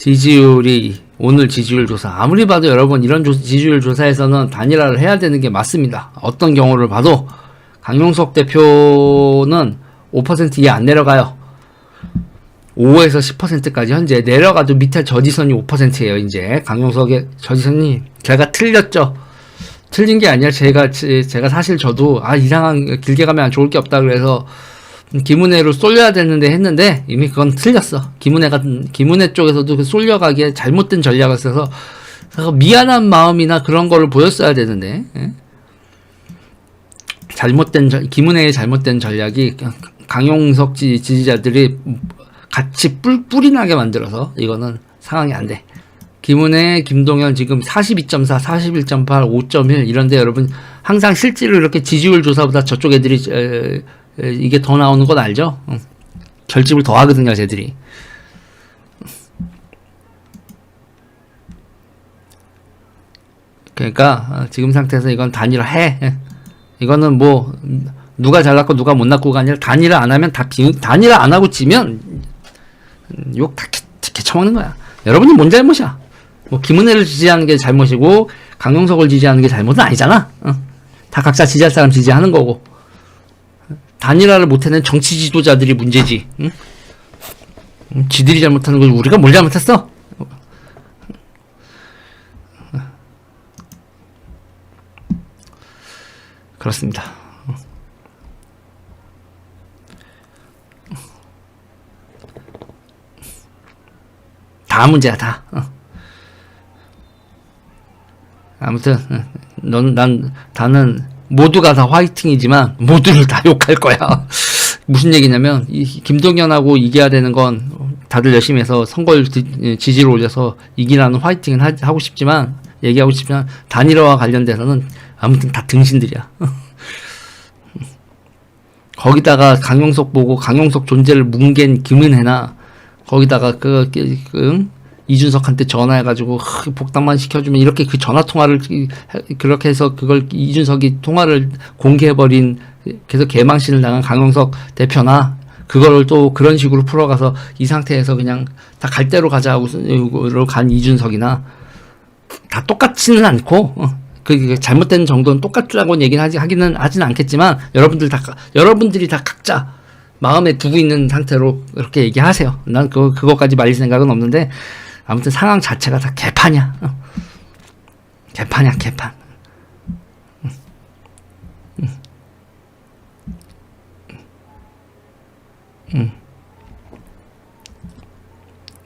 지지율이 오늘 지지율 조사 아무리 봐도 여러분 이런 조- 지지율 조사에서는 단일화를 해야 되는 게 맞습니다. 어떤 경우를 봐도 강용석 대표는 5% 이하 안 내려가요. 5에서 10%까지 현재 내려가도 밑에 저지선이 5%예요. 이제 강용석의 저지선이 제가 틀렸죠. 틀린 게 아니라 제가 제- 제가 사실 저도 아 이상한 길게 가면 좋을 게 없다 그래서 김은혜로 쏠려야 되는데 했는데 이미 그건 틀렸어. 김은혜 같은 김은혜 쪽에서도 그 쏠려가기에 잘못된 전략을 써서 미안한 마음이나 그런 거를 보였어야 되는데 예? 잘못된 전- 김은혜의 잘못된 전략이 강용석 지, 지지자들이 같이 뿔, 뿔이 나게 만들어서 이거는 상황이 안 돼. 김은혜, 김동현 지금 42.4, 41.8, 5.1 이런데 여러분 항상 실제로 이렇게 지지율 조사보다 저쪽 애들이 에, 에, 이게 더 나오는 건 알죠? 응. 결집을 더 하거든요, 쟤들이. 그러니까 어, 지금 상태에서 이건 단일화 해. 예. 이거는 뭐 음, 누가 잘났고 누가 못 났고가 아니라 단일화 안 하면 다 비, 단일화 안 하고 지면 음, 욕다 개쳐먹는 거야. 여러분이 뭔 잘못이야? 뭐 김은혜를 지지하는 게 잘못이고 강용석을 지지하는 게 잘못은 아니잖아. 어. 다 각자 지지할 사람 지지하는 거고 단일화를 못해낸 정치 지도자들이 문제지. 응? 응, 지들이 잘못하는 거지 우리가 뭘 잘못했어? 그렇습니다. 다 문제야 다. 어. 아무튼 어, 넌난 나는 모두가 다 화이팅이지만 모두를 다 욕할 거야. 무슨 얘기냐면 이 김동연하고 이겨야 되는 건 다들 열심히 해서 선거를 지- 지지를 올려서 이기라는 화이팅을 하, 하고 싶지만 얘기하고 싶지만 단일화와 관련돼서는 아무튼 다 등신들이야. 거기다가 강용석 보고 강용석 존재를 뭉갠 김은혜나 거기다가 그, 그, 그 이준석한테 전화해가지고 흑, 복당만 시켜주면 이렇게 그 전화 통화를 그렇게 해서 그걸 이준석이 통화를 공개해버린 계속 개망신을 당한 강용석 대표나 그거를 또 그런 식으로 풀어가서 이 상태에서 그냥 다 갈 대로 가자고 간 이준석이나 다 똑같지는 않고 어, 그, 그 잘못된 정도는 똑같다고 얘기는 하기는 하지는 않겠지만 여러분들 다 가- 여러분들이 다 각자 마음에 두고 있는 상태로 그렇게 얘기하세요. 난 그 그거까지 말릴 생각은 없는데 아무튼 상황 자체가 다 개판이야. 어. 개판이야 개판.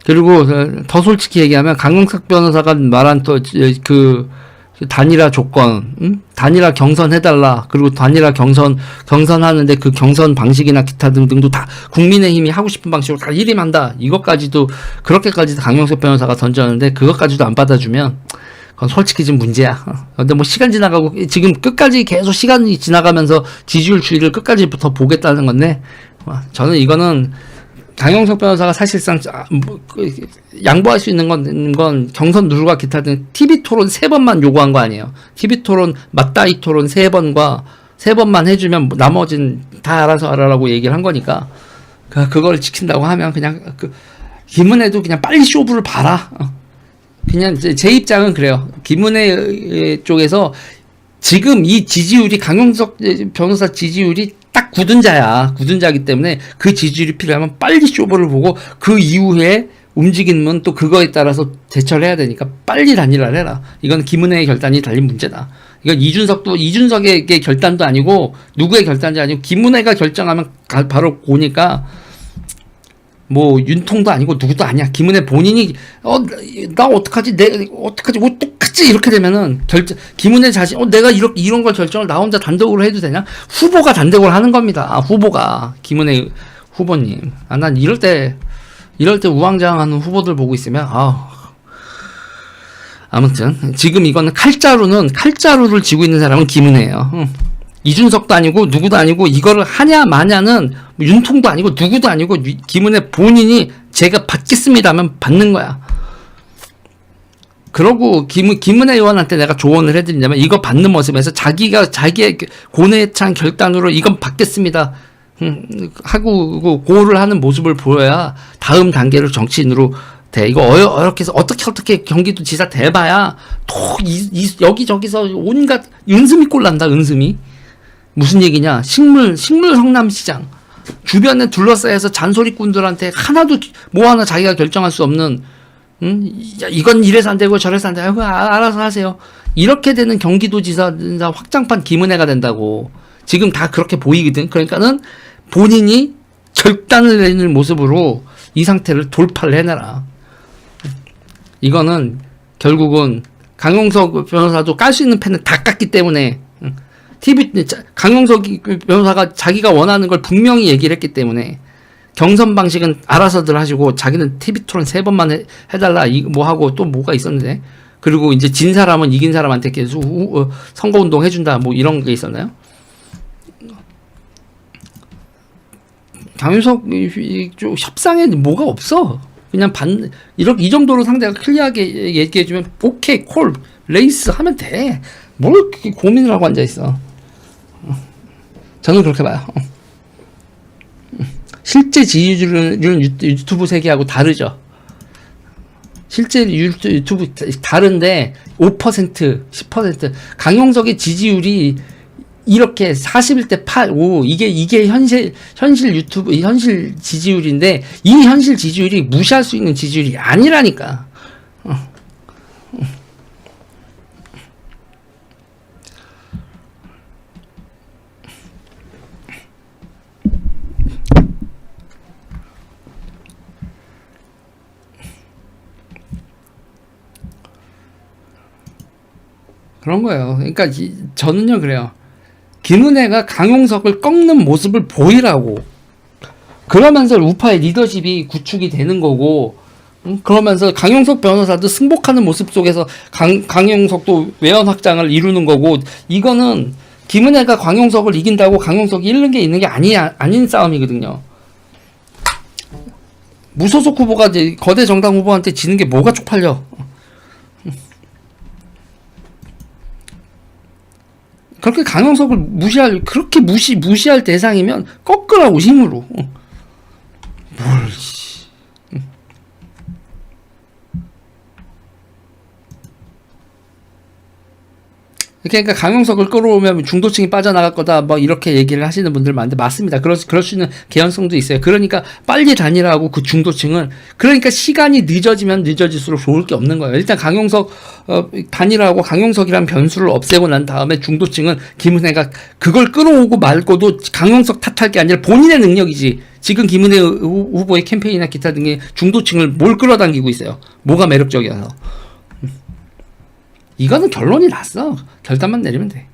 그리고 더 솔직히 얘기하면 강용석 변호사가 말한 또그 단일화 조건, 음? 단일화 경선 해달라. 그리고 단일화 경선 경선하는데 그 경선 방식이나 기타 등등도 다 국민의힘이 하고 싶은 방식으로 다 일임한다. 이것까지도 그렇게까지 강용석 변호사가 던졌는데 그것까지도 안 받아주면 그건 솔직히 좀 문제야. 어. 근데 뭐 시간 지나가고 지금 끝까지 계속 시간이 지나가면서 지지율 추이를 끝까지부터 보겠다는 건데 와, 저는 이거는 강용석 변호사가 사실상 아, 뭐, 그, 양보할 수 있는 건, 건 경선 누르가 기타 등 TV 토론 세 번만 요구한 거 아니에요. TV 토론 맞다이 토론 세 번과 세 번만 해주면 뭐 나머진 다 알아서 하라라고 얘기를 한 거니까 그 그걸 지킨다고 하면 그냥 그 김은혜도 그냥 빨리 쇼부를 봐라. 어. 그냥 제, 제 입장은 그래요. 김은혜 쪽에서 지금 이 지지율이 강용석 변호사 지지율이 딱 굳은 자야. 굳은 자기 때문에 그 지지율이 필요하면 빨리 쇼부를 보고 그 이후에 움직이면 또 그거에 따라서 대처를 해야 되니까 빨리 단일화를 해라. 이건 김은혜의 결단이 달린 문제다. 이건 이준석도 이준석의 결단도 아니고 누구의 결단이 아니고 김은혜가 결정하면 가- 바로 고니까 뭐 윤통도 아니고 누구도 아니야. 김은혜 본인이 어나 어떡하지? 내 어떡하지? 뭐 똑같지? 이렇게 되면은 결정 김은혜 자신 어 내가 이렇게 이런 걸 결정을 나 혼자 단독으로 해도 되냐? 후보가 단독으로 하는 겁니다. 아, 후보가 김은혜 후보님. 아 난 이럴 때 이럴 때 우왕좌왕하는 후보들 보고 있으면 아 아무튼 지금 이거는 칼자루는 칼자루를 쥐고 있는 사람은 김은혜예요. 응. 이준석도 아니고 누구도 아니고 이거를 하냐 마냐는 윤통도 아니고 누구도 아니고 유- 김은혜 본인이 제가 받겠습니다 하면 받는 거야. 그러고 김, 김은혜 의원한테 내가 조언을 해드리냐면 이거 받는 모습에서 자기가 자기의 고뇌에 찬 결단으로 이건 받겠습니다. 음, 하고 그 고를 하는 모습을 보여야 다음 단계를 정치인으로 돼. 이거 어여, 어렵게 해서 어떻게 어떻게 경기도 지사 돼봐야 또 이, 이, 여기저기서 온갖 은슴이 꼴난다 은슴이 무슨 얘기냐 식물 식물 성남 시장 주변에 둘러싸여서 잔소리꾼들한테 하나도 뭐 하나 자기가 결정할 수 없는 음, 야, 이건 이래서 안 되고 저래서 안 되고 아, 알아서 하세요. 이렇게 되는 경기도지사 지사 확장판 김은혜가 된다고 지금 다 그렇게 보이거든. 그러니까는 본인이 결단을 내는 모습으로 이 상태를 돌파를 해내라. 이거는 결국은 강용석 변호사도 깔 수 있는 펜을 다 깠기 때문에 응. TV 자- 강용석 변호사가 자기가 원하는 걸 분명히 얘기를 했기 때문에 경선 방식은 알아서들 하시고 자기는 TV 토론 세 번만 해, 해달라 이 뭐 하고 또 뭐가 있었는데 그리고 이제 진 사람은 이긴 사람한테 계속 우- 어, 선거 운동 해준다 뭐 이런 게 있었나요? 이- 좀 협상에 뭐가 없어. 그냥 반 이렇게 이 정도로 상대가 클리어하게 얘기해주면 오케이 콜 레이스 하면 돼. 뭘 그렇게 고민을 하고 앉아 있어. 저는 그렇게 봐요. 실제 지지율은 유튜- 유튜브 세계하고 다르죠. 실제 유튜- 유튜브 다른데 5% 10% 강용석의 지지율이 이렇게 41대 8, 5 이게 이게 현실 현실 유튜브 현실 지지율인데 이 현실 지지율이 무시할 수 있는 지지율이 아니라니까. 그런 거예요. 그러니까 이- 저는요 그래요. 김은혜가 강용석을 꺾는 모습을 보이라고. 그러면서 우파의 리더십이 구축이 되는 거고, 음, 그러면서 강용석 변호사도 승복하는 모습 속에서 강, 강용석도 외연 확장을 이루는 거고, 이거는 김은혜가 강용석을 이긴다고 강용석이 잃는 게 있는 게 아니, 아닌 싸움이거든요. 무소속 후보가 이제 거대 정당 후보한테 지는 게 뭐가 쪽팔려. 그렇게 강용석을 무시할 그렇게 무시 무시할 대상이면 꺾으라고 힘으로. 어. 뭘 그러니까 강용석을 끌어오면 중도층이 빠져나갈 거다 뭐 이렇게 얘기를 하시는 분들 많은데 맞습니다. 그럴, 수- 그럴 수 있는 개연성도 있어요. 그러니까 빨리 다니라고 그 중도층은 그러니까 시간이 늦어지면 늦어질수록 좋을 게 없는 거예요. 일단 강용석 어, 단일화하고 강용석이란 변수를 없애고 난 다음에 중도층은 김은혜가 그걸 끌어오고 말고도 강용석 탓할 게 아니라 본인의 능력이지. 지금 김은혜 후- 후보의 캠페인이나 기타 등의 중도층을 뭘 끌어당기고 있어요. 뭐가 매력적이어서. 이거는 결론이 났어. 결단만 내리면 돼. 어.